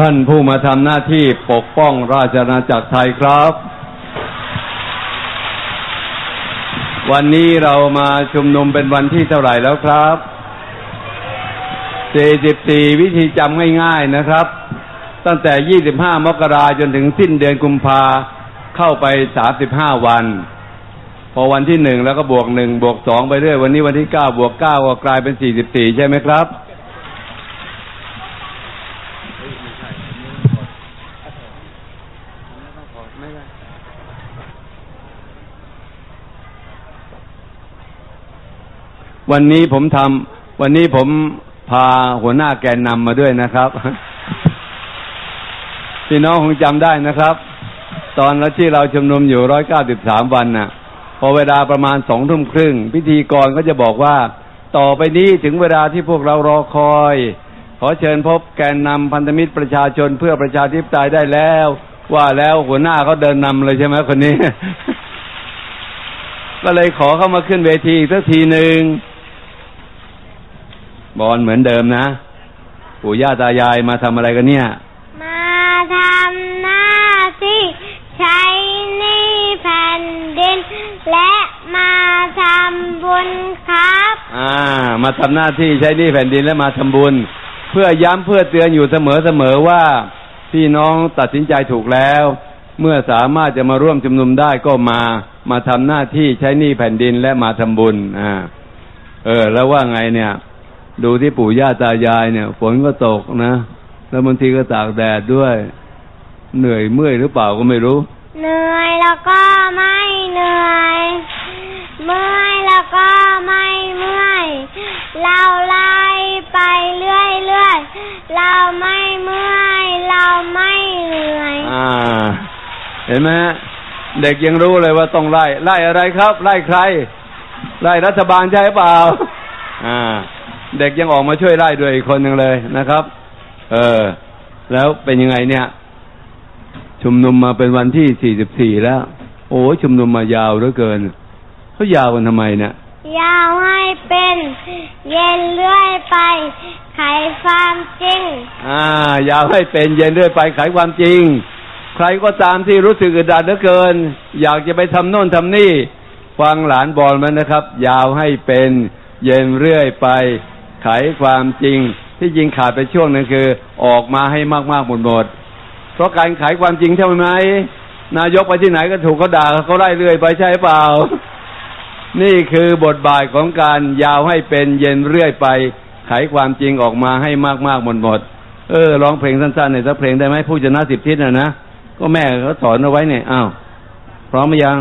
ท่านผู้มาทำหน้าที่ปกป้องราชอาณาจักรไทยครับ วันนี้เรามาชุมนุมเป็นวันที่เท่าไหร่แล้วครับ 44 วิธีจำง่ายๆนะครับ ตั้งแต่ 25 มกราจนถึงสิ้นเดือนกุมภาเข้าไป 35 วัน พอวันที่หนึ่งแล้วก็บวกหนึ่งบวกสองไปเรื่อย วันนี้วันที่เก้าบวกเก้าก็กลายเป็น44ใช่ไหมครับ วันนี้ผมทำวันนี้ผมพาหัวหน้าแกนนำมาด้วยนะครับ พี่น้องคงจำได้นะครับ ตอนที่เราชุมนุมอยู่ร้อยเก้าสิบสามวันน่ะ พอเวลาประมาณสองทุ่มครึ่ง พิธีกรก็จะบอกว่า ต่อไปนี้ถึงเวลาที่พวกเรารอคอย ขอเชิญพบแกนนำพันธมิตรประชาชนเพื่อประชาธิปไตยได้แล้ว ว่าแล้วหัวหน้าเขาเดินนำเลยใช่ไหมคนนี้ ก็เลยขอเข้ามาขึ้นเวทีอีกสักทีหนึ่งบอลเหมือนเดิมนะปู่ย่าตายายมาทำอะไรกันเนี่ย มาทำหน้าที่ใช้หนี่แผ่นดิน และมาทำบุญครับ อ่า มาทำหน้าที่ใช้หนี่แผ่นดินและมาทำบุญ เพื่อย้ำเพื่อเตือนอยู่เสมอเสมอว่า พี่น้องตัดสินใจถูกแล้ว เมื่อสามารถจะมาร่วมชุมนุมได้ก็มา มาทำหน้าที่ใช้หนี่แผ่นดินและมาทำบุญ อ่า เออ แล้วว่าไงเนี่ย ดูที่ปู่ย่าตายายเนี่ย ฝนก็ตกนะ แล้วบางทีก็ตากแดดด้วย เหนื่อยเมื่อยหรือเปล่าก็ไม่รู้ เหนื่อยแล้วก็ไม่เหนื่อย เมื่อยแล้วก็ไม่เมื่อย นไหมฮะเด็กยังรู้เลยว่าต้องไล่ไล่อะไรครับไล่ใครไล่รัฐบาลใช่เปล่า อ่า เด็กยังออกมาช่วยไล่ด้วยอีกคนหนึ่งเลยนะครับ เออ แล้วเป็นยังไงเนี่ย ชุมนุมมาเป็นวันที่สี่สิบสี่แล้ว โอ้ชุมนุมมายาวเหลือเกินเขายาวกันทำไมเนี่ยยาวให้เป็นเย็นเรื่อยไป ไขความจริง อ่า ยาวให้เป็นเย็นเรื่อยไปไขความจริงใค รก็ตามที่รู้สึกอึดอัดเหลือเกิน อยากจะไปทำโน่นทำนี่ ฟังหลานบอลมันนะครับ ยาวให้เป็นเย็นเรื่อยไป ไขความจริง ที่จริงขาดไปช่วงหนึงคือ ออกมาให้มากๆหมดหมดเพราะการไขความจริงใช่ไหมนายกไปที่ไหนก็ถูกเขาด่าเขาไล่เรื่อยไปใช่เปล่า นี่คือบทบาทของการยาวให้เป็นเย็นเรื่อยไป ไขความจริงออกมาให้มากๆหมดหมดเออร้องเพลงสั้นๆหน่อยสักเพลงได้ไหมผู้ชนะสิบทิศนะนะ ก็แม่เขาสอนเอาไว้เนี่ยอ้าวพร้อมไหมยัง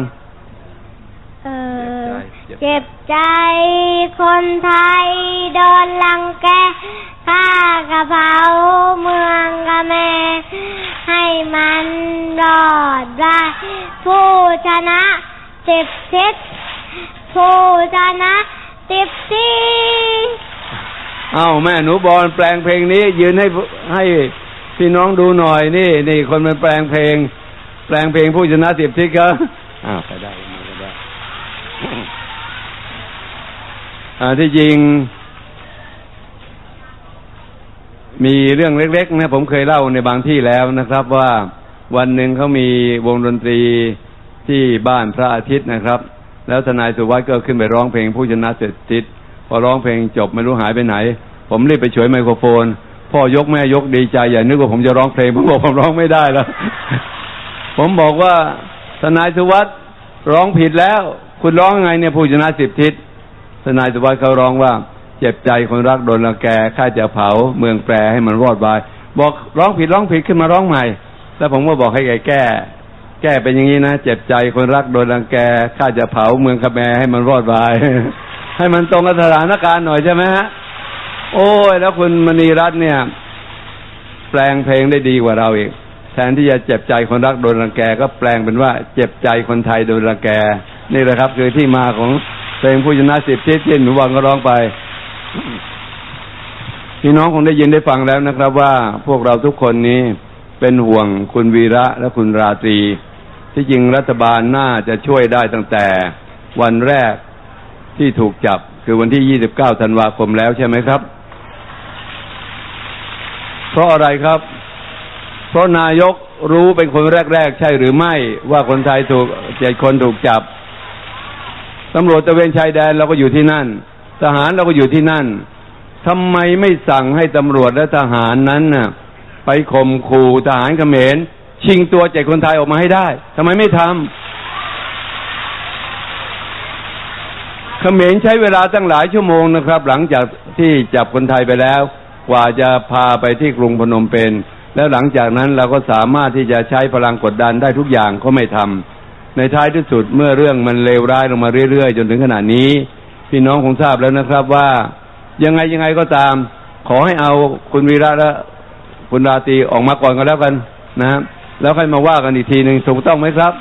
เออเจ็บใจเจ็บใจคนไทยโดนลังแกข้ากระเพราเมืองกะแมให้มันรอดได้ผู้ชนะสิบทิศผู้ชนะสิบทีเอ้าแม่หนูบอลแปลงเพลงนี้ยืนให้ให้ พี่น้องดูหน่อยนี่ นี่คนมันแปลงเพลง แปลงเพลงผู้ชนะสิบทิศก็อ้าวไปได้มาก็ได้อ่าที่จริง มีเรื่องเล็กๆนะผมเคยเล่าในบางที่แล้วนะครับ ว่าวันหนึ่งเขามีวงดนตรีที่บ้านพระอาทิตย์นะครับ แล้วทนายสุวัสด์ก็ขึ้นไปร้องเพลงผู้ชนะเสร็จทิศพอร้องเพลงจบไม่รู้หายไปไหน ผมรีบไปฉวยไมโครโฟน พ่อยกแม่ยกดีใจอย่านึกว่าผมจะร้องเพลงผมบอกผมร้องไม่ได้แล้ว ผมบอกว่าทนายสุวัสด์ร้องผิดแล้ว คุณร้องไงเนี่ยผู้ชนะสิบทิศทนายสุวัสดิ์เขาร้องว่า เจ็บใจคนรักโดนรังแกข้าจะเผาเมืองแปรให้มันรอดบาย บอกร้องผิดร้องผิดขึ้นมาร้องใหม่ แล้วผมก็บอกให้แกแก้ แก้เป็นอย่างนี้นะเจ็บใจคนรักโดนรังแกข้าจะเผาเมืองขแมให้มันรอดบาย ให้มันตรงกับสถานการณ์หน่อยใช่ไหมฮะ โอ้ยแล้วคุณมณีรัตน์เนี่ย แปลงเพลงได้ดีกว่าเราอีกแทนที่จะเจ็บใจคนรักโดนรังแกก็แปลงเป็นว่าเจ็บใจคนไทยโดนรังแก นี่แหละครับ คือที่มาของเพลงผู้ชนะสิบทิศที่หนูวังก็ร้องไปพี่น้องคงได้ยินได้ฟังแล้วนะครับ ว่าพวกเราทุกคนนี้เป็นห่วงคุณวีระและคุณราตรี ที่จริงรัฐบาลน่าจะช่วยได้ตั้งแต่วันแรกที่ถูกจับคือวันที่ 29 ธันวาคมแล้วใช่ไหมครับ เพราะอะไรครับ เพราะนายกรู้เป็นคนแรก ๆ ใช่หรือไม่ ว่าคนไทยถูกเจ็ดคนถูกจับตำรวจตะเวนชายแดนเราก็อยู่ที่นั่น ทหารเราก็อยู่ที่นั่นทำไมไม่สั่งให้ตำรวจและทหารนั้นน่ะ ไปข่มขู่ทหารเขมร ชิงตัวเจ็ดคนไทยออกมาให้ได้ทำไมไม่ทำเขมรใช้เวลาตั้งหลายชั่วโมงนะครับ หลังจากที่จับคนไทยไปแล้ว กว่าจะพาไปที่กรุงพนมเปญแล้วหลังจากนั้นเราก็สามารถที่จะใช้พลังกดดันได้ทุกอย่างเขาไม่ทำในท้ายที่สุดเมื่อเรื่องมันเลวร้ายลงมาเรื่อยๆ จนถึงขนาดนี้ พี่น้องคงทราบแล้วนะครับว่า ยังไงยังไงก็ตาม ขอให้เอาคุณวีระและคุณราตรีออกมาก่อนก็แล้วกันนะแล้วค่อยมาว่ากันอีกทีหนึ่งถูกต้องไหมครับ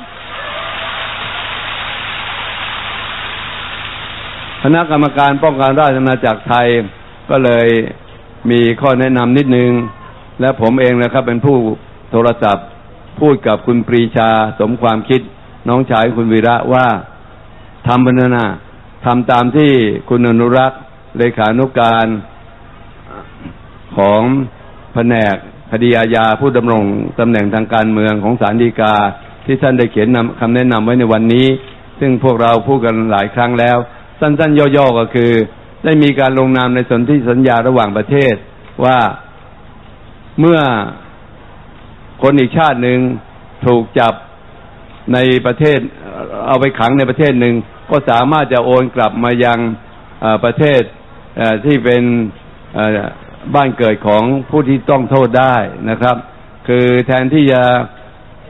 คณะกรรมการป้องกันราชอาณาจักรไทยก็เลย มีข้อแนะนำนิดนึง และผมเองนะครับ เป็นผู้โทรศัพท์ พูดกับคุณปรีชาสมความคิดน้องชายคุณวีระว่าทำบรรณาทำตามที่คุณอนุรักษ์เลขานุการของแผนกคดีอาญาผู้ดำรงตำแหน่งทางการเมืองของศาลฎีกา ที่ท่านได้เขียนนำคำแนะนำไว้ในวันนี้ ซึ่งพวกเราพูดกันหลายครั้งแล้ว สั้นๆ ย่อๆก็คือ ได้มีการลงนามในสนธิสัญญาระหว่างประเทศว่าเมื่อคนอีกชาติหนึ่งถูกจับในประเทศ เอาไปขังในประเทศหนึ่งก็สามารถจะโอนกลับมายังประเทศที่เป็นบ้านเกิดของผู้ที่ต้องโทษได้นะครับ คือแทนที่จะ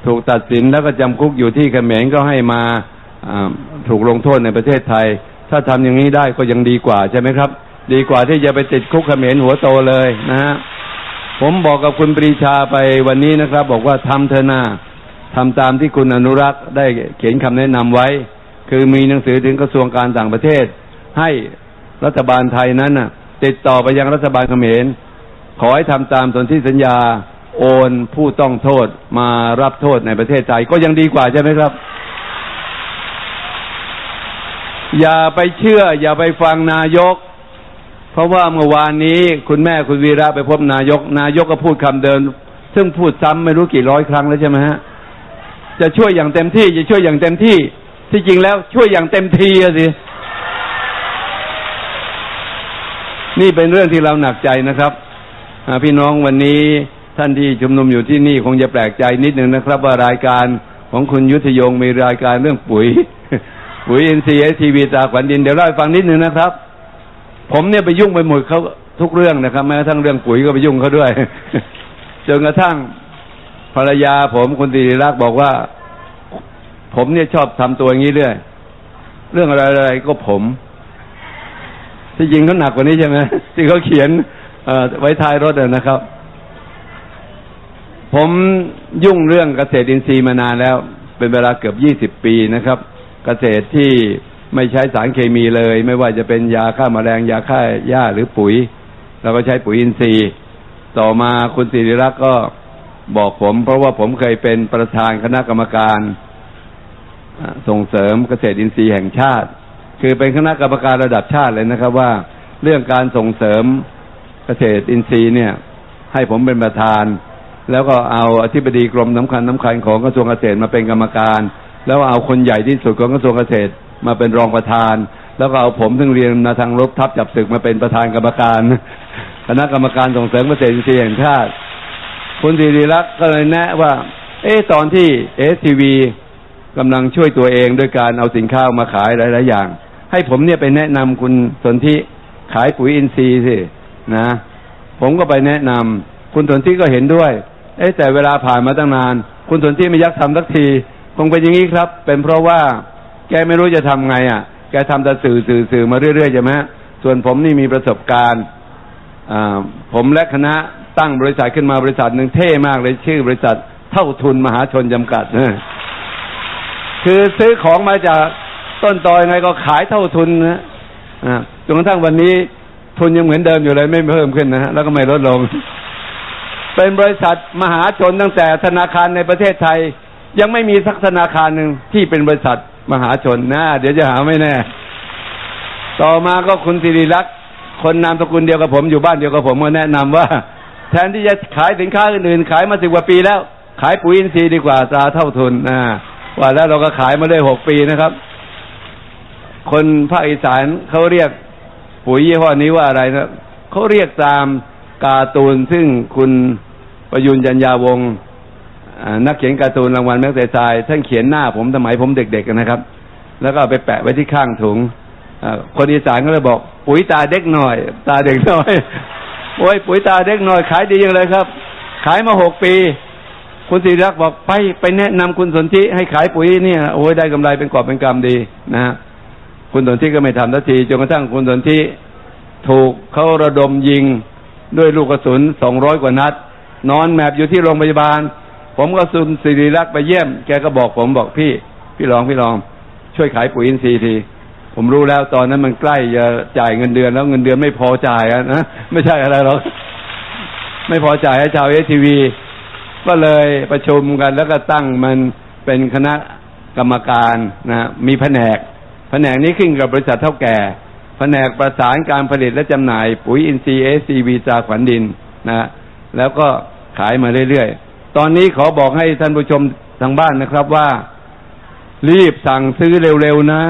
ถูกตัดสินแล้วก็จำคุกอยู่ที่เขมรก็ให้มาถูกลงโทษในประเทศไทย ถ้าทำอย่างนี้ได้ก็ยังดีกว่าใช่ไหมครับ ดีกว่าที่จะไปติดคุกเขมรหัวโตเลยนะฮะผมบอกกับคุณปรีชาไปวันนี้นะครับ บอกว่าทำเถอะนาทำตามที่คุณอนุรักษ์ได้เขียนคำแนะนำไว้ คือมีหนังสือถึงกระทรวงการต่างประเทศ ให้รัฐบาลไทยนั้นน่ะ ติดต่อไปยังรัฐบาลเขมร ขอให้ทำตามสนธิสัญญาโอนผู้ต้องโทษมารับโทษในประเทศไทยก็ยังดีกว่าใช่ไหมครับ อย่าไปเชื่อ อย่าไปฟังนายก เพราะว่าเมื่อวานนี้คุณแม่คุณวีระไปพบนายก นายกก็พูดคำเดิมซึ่งพูดซ้ำไม่รู้กี่ร้อยครั้งแล้วใช่ไหมฮะจะช่วยอย่างเต็มที่ จะช่วยอย่างเต็มที่ ที่จริงแล้วช่วยอย่างเต็มทีอะสินี่เป็นเรื่องที่เราหนักใจนะครับพี่น้องวันนี้ท่านที่ชุมนุมอยู่ที่นี่คงจะแปลกใจนิดหนึ่งนะครับ ว่ารายการของคุณยุทธยงมีรายการเรื่องปุ๋ย ปุ๋ยเอ็นซีเอทีวีตาขวัญดินเดี๋ยวเล่าให้ฟังนิดหนึ่งนะครับ ผมเนี่ยไปยุ่งไปหมดเขาทุกเรื่องนะครับแม้กระทั่งเรื่องปุ๋ยก็ไปยุ่งเขาด้วยจนกระทั่งภรรยาผมคุณติริรักษ์บอกว่า ผมเนี่ยชอบทำตัวอย่างนี้เรื่อยเรื่องอะไรๆก็ผมที่จริงเขาหนักกว่านี้ใช่ไหมที่เขาเขียนเอไว้ท้ายรถนะครับ ผมยุ่งเรื่องเกษตรอินทรีย์มานานแล้ว เป็นเวลาเกือบยี่สิบปีนะครับ เกษตรที่ไม่ใช้สารเคมีเลย ไม่ว่าจะเป็นยาฆ่าแมลงยาฆ่าหญ้าหรือปุ๋ยเราก็ใช้ปุ๋ยอินทรีย์ ต่อมาคุณสิริรักษ์ก็บอกผม เพราะว่าผมเคยเป็นประธานคณะกรรมการส่งเสริมเกษตรอินทรีย์แห่งชาติ คือเป็นคณะกรรมการระดับชาติเลยนะครับ ว่าเรื่องการส่งเสริมเกษตรอินทรีย์เนี่ย ให้ผมเป็นประธาน แล้วก็เอาอธิบดีกรมสำคัญสำคัญของกระทรวงเกษตรมาเป็นกรรมการ แล้วเอาคนใหญ่ที่สุดของกระทรวงเกษตรมาเป็นรองประธาน แล้วก็เอาผมซึ่งเรียนมาทางรบทัพจับศึกมาเป็นประธานกรรมการคณะกรรมการส่งเสริมเกษตรอินทรีย์แห่งชาติคุณธีริรักษ์ก็เลยแนะว่า เอ๊ะตอนที่เอสทีวีกำลังช่วยตัวเองด้วยการเอาสินค้ามาขายหลาย ๆ อย่าง ให้ผมเนี่ยไปแนะนำคุณสนธิขายปุ๋ยอินทรีย์สินะ ผมก็ไปแนะนำคุณสนธิก็เห็นด้วย เอ๊ะแต่เวลาผ่านมาตั้งนาน คุณสนธิไม่ยักทำสักที คงเป็นอย่างนี้ครับ เป็นเพราะว่าแกไม่รู้จะทำไงอะ แกทำแต่สื่อสื่อสื่อมาเรื่อยๆใช่ไหมส่วนผมนี่มีประสบการณ์อผมและคณะตั้งบริษัทขึ้นมาบริษัทหนึ่งเท่มากเลยชื่อบริษัทเท่าทุนมหาชนจำกัดคือซื้อของมาจากต้นตอยไงก็ขายเท่าทุนนะจนกระทั่งวันนี้ทุนยังเหมือนเดิมอยู่เลยไม่เพิ่มขึ้นนะฮะแล้วก็ไม่ลดลง เป็นบริษัทมหาชนตั้งแต่ธนาคารในประเทศไทย ยังไม่มีสักธนาคารหนึ่งที่เป็นบริษัทมหาชนนะเดี๋ยวจะหาไม่แน่ ต่อมาก็คุณสิริรักษ์คนนามสกุลเดียวกับผมอยู่บ้านเดียวกับผมก็แนะนำว่า แทนที่จะขายสินค้าอื่นๆขายมาสิบกว่าปีแล้ว ขายปุ๋ยอินทรีย์ดีกว่าตราเท่าทุนนะว่าแล้วเราก็ขายมาได้หกปีนะครับ คนภาคอีสานเขาเรียกปุ๋ยยี่ห้อนี้ว่าอะไรนะเขาเรียกตามการ์ตูนซึ่งคุณประยุนยัญญาวงศ์ นักเขียนการ์ตูนรางวัลแม็กเซทรายท่านเขียนหน้าผมสมัยผมเด็กๆนะครับ แล้วก็เอาไปแปะไว้ที่ข้างถุงอคนอีสานก็เลยบอก ปุ๋ยตาเด็กหน่อย ตาเด็กหน่อย โอ้ยปุ๋ยตาเด็กหน่อย ขายดียังเลยครับ ขายมาหกปี คุณศิริรักษ์บอกไปไปแนะนำคุณสนธิให้ขายปุ๋ยเนี่ยโอ้ยได้กำไรเป็นกอบเป็นกำดีนะฮะคุณสนธิก็ไม่ทำทันทีจนกระทั่งคุณสนธิถูกเขาระดมยิงด้วยลูกกระสุนสองร้อยกว่านัด นอนแมบอยู่ที่โรงพยาบาล ผมก็ซุนศิริรักษ์ไปเยี่ยม แกก็บอกผมบอกพี่ พี่รองพี่รอง ช่วยขายปุ๋ยอินทรีย์ทีผมรู้แล้วตอนนั้นมันใกล้จะจ่ายเงินเดือนแล้วเงินเดือนไม่พอจ่ายนะไม่ใช่อะไรหรอกไม่พอจ่ายให้ชาวเอทีวีก็เลยประชุมกันแล้วก็ตั้งมันเป็นคณะกรรมการนะมีแผนก แผนกนี้ขึ้นกับบริษัทเท่าแก่ แผนกประสานการผลิตและจำหน่าย ปุ๋ยอินทรีย์เอซีวีจากขวัญดินนะแล้วก็ขายมาเรื่อยๆ ตอนนี้ขอบอกให้ท่านผู้ชมทางบ้านนะครับว่า รีบสั่งซื้อเร็วๆนะ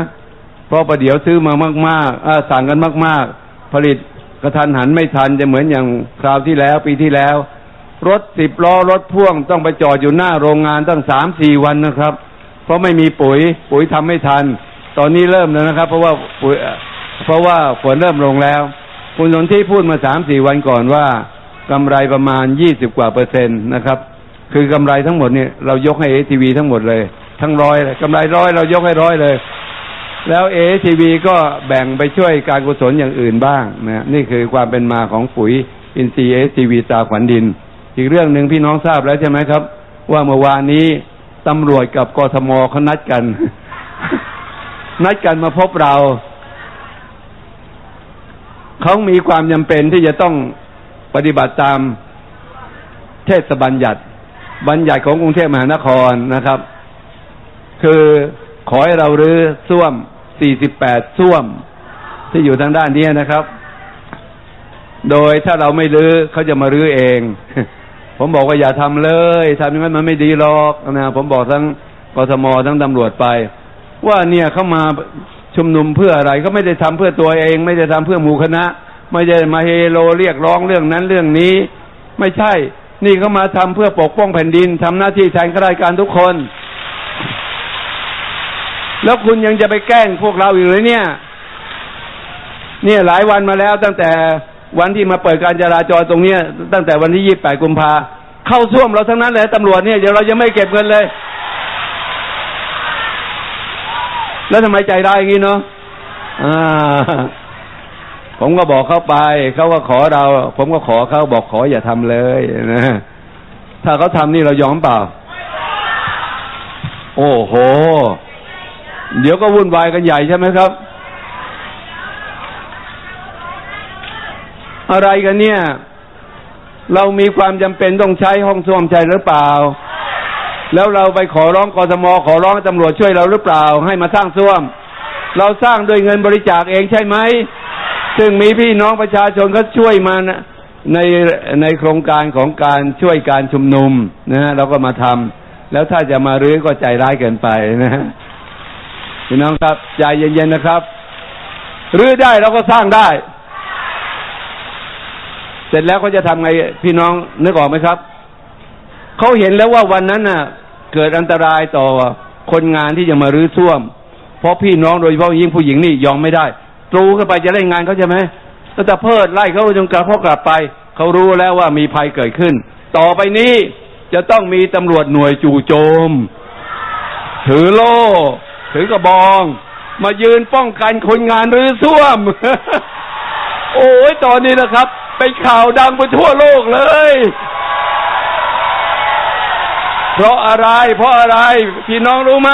เพราะประเดี๋ยวซื้อมามากๆอ่าสั่งกันมากๆ ผลิตกระทันหันไม่ทันจะเหมือนอย่างคราวที่แล้วปีที่แล้ว รถสิบล้อรถพ่วงต้องไปจอดอยู่หน้าโรงงานตั้งสามสี่วันนะครับ เพราะไม่มีปุ๋ย ปุ๋ยทำไม่ทัน ตอนนี้เริ่มแล้วนะครับ เพราะว่าปุ๋ยเพราะว่าฝนเริ่มลงแล้ว คุณสนที่พูดมาสามสี่วันก่อนว่ากำไรประมาณยี่สิบกว่าเปอร์เซ็นต์นะครับ คือกำไรทั้งหมดเนี่ยเรายกให้เอทีวีทั้งหมดเลย ทั้งร้อยเลยกำไรร้อยเรายกให้ร้อยเลย แล้วเอทีวีก็แบ่งไปช่วยการกุศลอย่างอื่นบ้างนะนี่คือความเป็นมาของปุ๋ยอินทรีย์เอทีวีตาขวัญดิน อีกเรื่องหนึ่งพี่น้องทราบแล้วใช่ไหมครับ ว่าเมื่อวานนี้ตำรวจกับกทมเขานัดกัน นัดกันมาพบเราเขามีความจำเป็นที่จะต้องปฏิบัติตามเทศบัญญัติ บัญญัติของกรุงเทพมหานครนะครับ คือขอให้เรารื้อส้วม 48 ส้วม ที่อยู่ทางด้านนี้นะครับ โดยถ้าเราไม่รื้อเขาจะมารื้อเอง ผมบอกว่าอย่าทำเลยทำอย่างนั้นมันไม่ดีหรอกนะผมบอกทั้งกทมทั้งตำรวจไป ว่าเนี่ยเขามาชุมนุมเพื่ออะไรเขาไม่ได้ทำเพื่อตัวเอง ไม่ได้ทำเพื่อหมู่คณะ ไม่ได้มาเฮโลเรียกร้องเรื่องนั้นเรื่องนี้ ไม่ใช่ นี่เขามาทำเพื่อปกป้องแผ่นดินทำหน้าที่แทนข้าราชการทุกคน แล้วคุณยังจะไปแกล้งพวกเราอยู่เลยเนี่ย เนี่ยหลายวันมาแล้วตั้งแต่วันที่มาเปิดการจราจรตรงเนี้ย ตั้งแต่วันที่ยี่แปดกุมภาเข้าท่วมเราทั้งนั้นเลยตำรวจเนี่ยเดี๋ยวเรายังไม่เก็บเงินเลย แล้วทำไมใจได้อย่างนี้เนาะอ่า ผมก็บอกเขาไป เขาก็ขอเรา ผมก็ขอเขาบอกขออย่าทำเลยนะถ้าเขาทำนี่เรายอมเปล่า โอ้โห เดี๋ยวก็วุ่นวายกันใหญ่ใช่ไหมครับ อะไรกันเนี่ย เรามีความจำเป็นต้องใช้ห้องส้วมใช่หรือเปล่า แล้วเราไปขอร้องกทมขอร้องตำรวจช่วยเราหรือเปล่า ให้มาสร้างส้วม เราสร้างด้วยเงินบริจาคเองใช่ไหม ซึ่งมีพี่น้องประชาชนเขาช่วยมานะในในโครงการของการช่วยการชุมนุมนะฮะเราก็มาทำแล้วถ้าจะมารื้อก็ใจร้ายเกินไปนะฮะพี่น้องครับใจเย็นๆนะครับรื้อได้เราก็สร้างได้ เสร็จแล้วเขาจะทำไงพี่น้องนึกออกไหมครับเขาเห็นแล้วว่าวันนั้นน่ะ เกิดอันตรายต่อคนงานที่จะมารื้อซ่วม เพราะพี่น้องโดยเฉพาะยิ่งผู้หญิงนี่ยอมไม่ได้ ตรูเข้าไปจะเล่นงานเขาใช่ไหมก็จะเพิดไล่เขาจนกระพอกลับไป เขารู้แล้วว่ามีภัยเกิดขึ้น ต่อไปนี้จะต้องมีตำรวจหน่วยจู่โจม ถือโล่ ถือกระบอง มายืนป้องกันคนงานรื้อซ่วม โอ้ยตอนนี้นะครับ เป็นข่าวดังไปทั่วโลกเลย เพราะอะไร เพราะอะไร พี่น้องรู้ไหม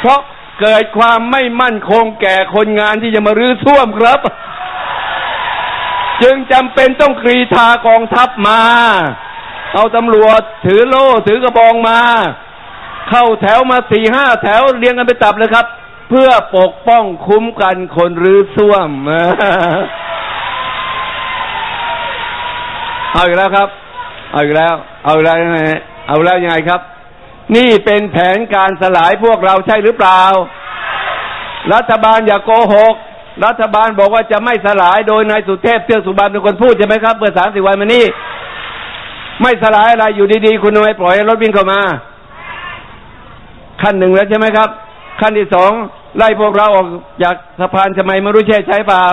เพราะ เกิดความไม่มั่นคงแก่คนงานที่จะมารื้อท่วมครับ จึงจำเป็นต้องกรีธากองทัพมา เอาตำรวจถือโล่ถือกระบองมา เข้าแถวมาสี่ห้าแถวเรียงกันไปตับเลยครับ เพื่อปกป้องคุ้มกันคนรื้อซ่วมเอาอีกแล้วครับ เอาอีกแล้ว เอาอีกแล้วยังไงเอาแล้วยังไงครับ นี่เป็นแผนการสลายพวกเราใช่หรือเปล่า รัฐบาลอย่าโกหก รัฐบาลบอกว่าจะไม่สลายโดยนายสุเทพเทือกสุบรรณเป็นคนพูดใช่ไหมครับเมื่อสามสิบวันมานี้ไม่สลายอะไรอยู่ดีๆ คุณทำไมปล่อยรถวิ่งเข้ามา ขั้นหนึ่งแล้วใช่ไหมครับ ขั้นที่สองไล่พวกเราออกจากสะพานทำไมไม่รู้ใช่ใช้เปล่า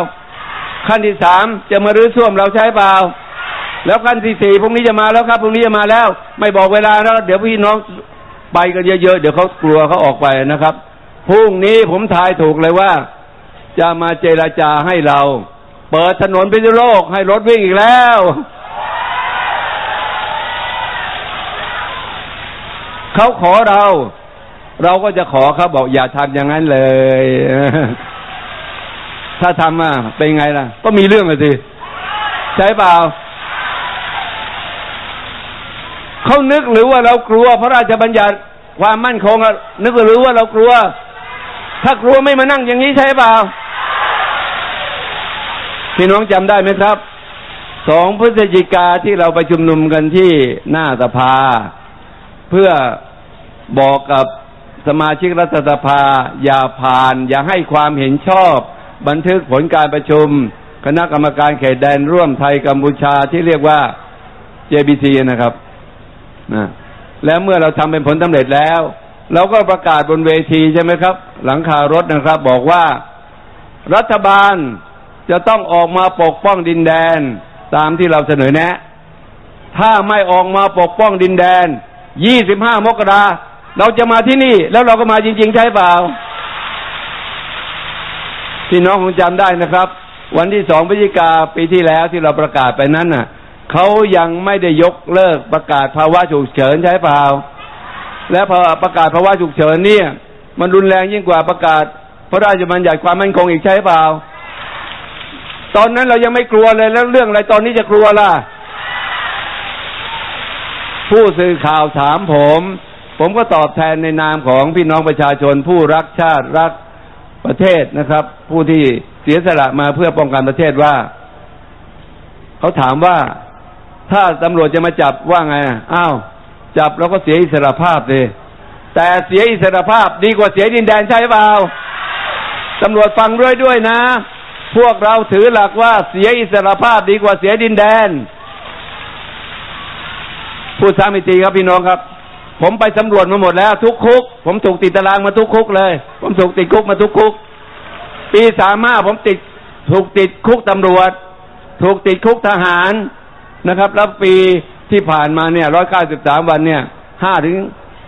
ขั้นที่สามจะมารื้อส้วมเราใช้เปล่าแล้วขั้นที่สี่พรุ่งนี้จะมาแล้วครับพรุ่งนี้จะมาแล้ว ไม่บอกเวลาแล้วเดี๋ยวพี่น้อง ไปกันเยอะๆ เดี๋ยวเขากลัวเขาออกไปนะครับ พรุ่งนี้ผมทายถูกเลยว่า จะมาเจราจาให้เรา เปิดถนนพิษณุโลกให้รถวิ่งอีกแล้ว เขาขอเรา เราก็จะขอเขาบอกอย่าทำอย่างนั้นเลย ถ้าทำอะเป็นไงล่ะ ก็มีเรื่องเลยสิ ใช่เปล่า เขานึกหรือว่าเรากลัว พระราชบัญญัติความมั่นคงอะนึกหรือว่าเรากลัว ถ้ากลัวไม่มานั่งอย่างนี้ใช่เปล่าพี่น้องจำได้ไหมครับสองพฤศจิกาที่เราไปชุมนุมกันที่หน้าสภา เพื่อบอกกับสมาชิกรัฐสภา อย่าผ่าน อย่าให้ความเห็นชอบ บันทึกผลการประชุม คณะกรรมการเขตแดนร่วมไทยกัมพูชาที่เรียกว่า JBC นะครับ นะแล้วเมื่อเราทำเป็นผลสำเร็จแล้ว เราก็ประกาศบนเวทีใช่ไหมครับ หลังคารถนะครับ บอกว่ารัฐบาลจะต้องออกมาปกป้องดินแดนตามที่เราเสนอแนะ ถ้าไม่ออกมาปกป้องดินแดน 25 มกราเราจะมาที่นี่ แล้วเราก็มาจริง ๆ ใช่เปล่า พี่น้องคงจำได้นะครับ วันที่สองพฤศจิกาปีที่แล้วที่เราประกาศไปนั้นน่ะ เขายังไม่ได้ยกเลิกประกาศภาวะฉุกเฉินใช่เปล่า และพอประกาศภาวะฉุกเฉินเนี่ย มันรุนแรงยิ่งกว่าประกาศ พระราชบัญญัติความมั่นคงอีกใช่เปล่า ตอนนั้นเรายังไม่กลัวเลยแล้วเรื่องอะไรตอนนี้จะกลัวล่ะ ผู้สื่อข่าวถามผม ผมก็ตอบแทนในนามของพี่น้องประชาชน ผู้รักชาติรักประเทศนะครับ ผู้ที่เสียสละมาเพื่อป้องกันประเทศว่า เขาถามว่า ถ้าตำรวจจะมาจับว่าไงอะอ้าว จับแล้วก็เสียอิสรภาพเลยแต่เสียอิสรภาพดีกว่าเสียดินแดนใช่เปล่าตำรวจฟังด้วยด้วยนะ พวกเราถือหลักว่าเสียอิสรภาพดีกว่าเสียดินแดน พูดซ้ำอีกทีครับพี่น้องครับ ผมไปสำรวจมาหมดแล้ว ทุกคุก ผมถูกติดตารางมาทุกคุกเลย ผมถูกติดคุกมาทุกคุก ปีสามห้าผมติด ถูกติดคุกตำรวจ ถูกติดคุกทหาร นะครับ แล้วปีที่ผ่านมาเนี่ยร้อยเก้าสิบสามวันเนี่ยห้าถึง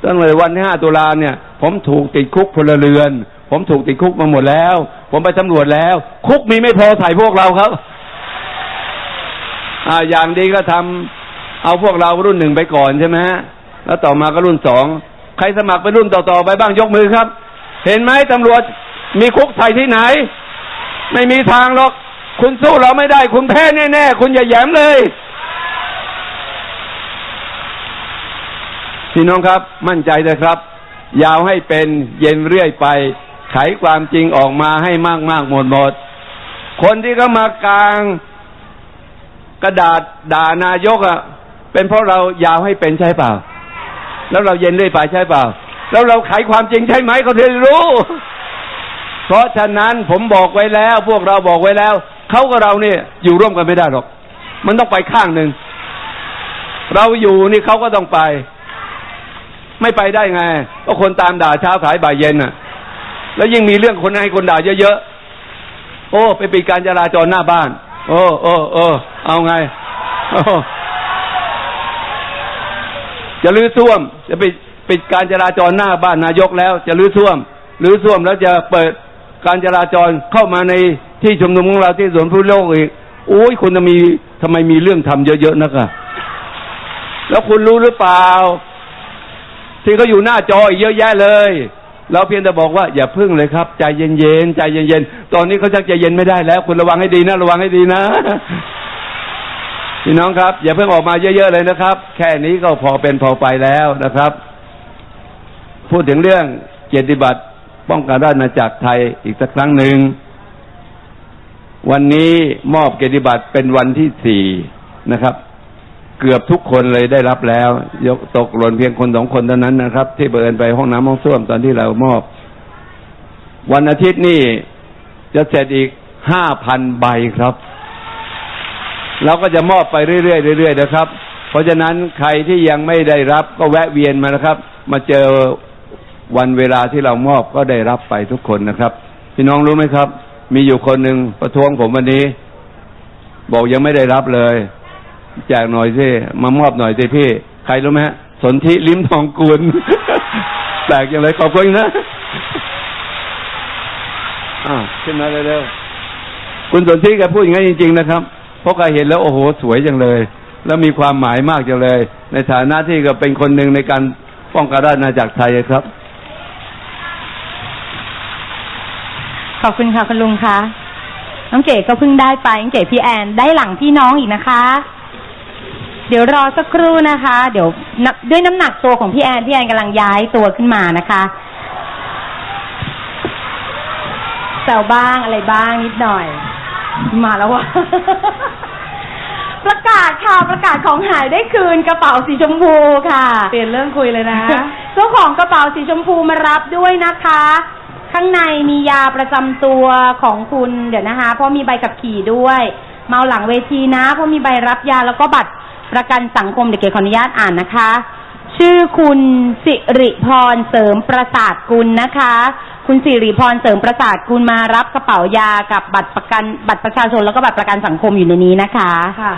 ตั้งแต่วันที่ห้าตุลาเนี่ย ผมถูกติดคุกพลเรือน ผมถูกติดคุกมาหมดแล้ว ผมไปสำรวจแล้ว คุกมีไม่พอใส่พวกเราครับ อ่าอย่างดีก็ทำเอาพวกเรารุ่นหนึ่งไปก่อนใช่ไหมฮะแล้วต่อมาก็รุ่นสองใครสมัครไปรุ่นต่อๆไปบ้างยกมือครับ เห็นไหมตำรวจมีคุกใส่ที่ไหน ไม่มีทางหรอก คุณสู้เราไม่ได้ คุณแพ้แน่ๆคุณอย่าแย้มเลย พี่น้องครับมั่นใจเลยครับ ยาวให้เป็นเย็นเรื่อยไป ไขความจริงออกมาให้มากมากหมดหมด คนที่เขามากลางกระดาษด่านายกอะ เป็นเพราะเรายาวให้เป็นใช่เปล่า แล้วเราเย็นเรื่อยไปใช่เปล่า แล้วเราไขความจริงใช่ไหมเขาถึงรู้ เพราะฉะนั้นผมบอกไว้แล้ว พวกเราบอกไว้แล้วเขากับเราเนี่ยอยู่ร่วมกันไม่ได้หรอก มันต้องไปข้างหนึ่งเราอยู่นี่เขาก็ต้องไป ไม่ไปได้ไง ก็คนตามด่าเช้าสายบ่ายเย็นน่ะ แล้วยิ่งมีเรื่องคนให้คนด่าเยอะๆ โอ้ ไปปิดการจราจรหน้าบ้าน โอ้โอ้โอ้เอาไงโอ้จะลื้อท่วม จะปิดปิดการจราจรหน้าบ้านนายกแล้ว จะลื้อท่วมลื้อท่วมแล้วจะเปิดการจราจรเข้ามาในที่ชุมนุมของเราที่สวนพุทธโลกอีกโอ้ยคุณจะมีทำไมมีเรื่องทำเยอะๆนักอะแล้วคุณรู้หรือเปล่า ที่เขาอยู่หน้าจออีกเยอะแยะเลย เราเพียงแต่บอกว่าอย่าพึ่งเลยครับ ใจเย็นๆใจเย็นๆตอนนี้เขาชักใจเย็นไม่ได้แล้ว คุณระวังให้ดีนะ ระวังให้ดีนะพี่น้องครับ อย่าเพิ่งออกมาเยอะๆเลยนะครับ แค่นี้ก็พอเป็นพอไปแล้วนะครับ พูดถึงเรื่องเกียรติบัตรป้องกันราชอาณาจักรไทยอีกสักครั้งหนึ่งวันนี้มอบเกียรติบัตรเป็นวันที่สี่นะครับ เกือบทุกคนเลยได้รับแล้ว ยกตกหล่นเพียงคนสองคนเท่านั้นนะครับ ที่เบินไปห้องน้ำห้องส้วมตอนที่เรามอบ วันอาทิตย์นี่จะเสร็จอีกห้าพันใบครับ เราก็จะมอบไปเรื่อยๆเรื่อยๆนะครับ เพราะฉะนั้นใครที่ยังไม่ได้รับก็แวะเวียนมานะครับ มาเจอวันเวลาที่เรามอบก็ได้รับไปทุกคนนะครับ พี่น้องรู้ไหมครับ มีอยู่คนหนึ่งประท้วงผมวันนี้ บอกยังไม่ได้รับเลย แจกหน่อยสิมามอบหน่อยสิพี่ ใครรู้ไหมสนธิลิ้มทองกุลแปลกอย่างไรขอบคุณนะอ่าขึ้นมาเร็วๆคุณสนธิแกพูดอย่างนั้นจริง ๆ นะครับ เพราะแกเห็นแล้วโอ้โหสวยจังเลย แล้วมีความหมายมากจังเลย ในฐานะที่ก็เป็นคนหนึ่งในการป้องกันราชอาณาจักรไทยครับ ขอบคุณค่ะคุณลุงคะน้องเก๋ก็เพิ่งได้ไปน้องเก๋พี่แอนได้หลังพี่น้องอีกนะคะ ดี๋ยวรอสักครู่นะคะ เดี๋ยวนับด้วยน้ำหนักตัวของพี่แอนพี่แอนกำลังย้ายตัวขึ้นมานะคะแซวบ้างอะไรบ้างนิดหน่อย มาแล้ววะประกาศค่ะประกาศของหายได้คืนกระเป๋าสีชมพูค่ะเปลี่ยนเรื่องคุยเลยนะเจ้าของกระเป๋าสีชมพูมารับด้วยนะคะ ข้างในมียาประจำตัวของคุณเดี๋ยวนะคะ เพราะมีใบขับขี่ด้วย เมาหลังเวทีนะ เพราะมีใบรับยาแล้วก็บัตร ประกันสังคมเดี๋ยวเก๋ขออนุญาตอ่านนะคะ ชื่อคุณสิริพรเสริมประสาทกุลนะคะ คุณสิริพรเสริมประสาทกุลมารับกระเป๋ายากับบัตรประกันบัตรประชาชนแล้วก็บัตรประกันสังคมอยู่ในนี้นะคะ ค่ะ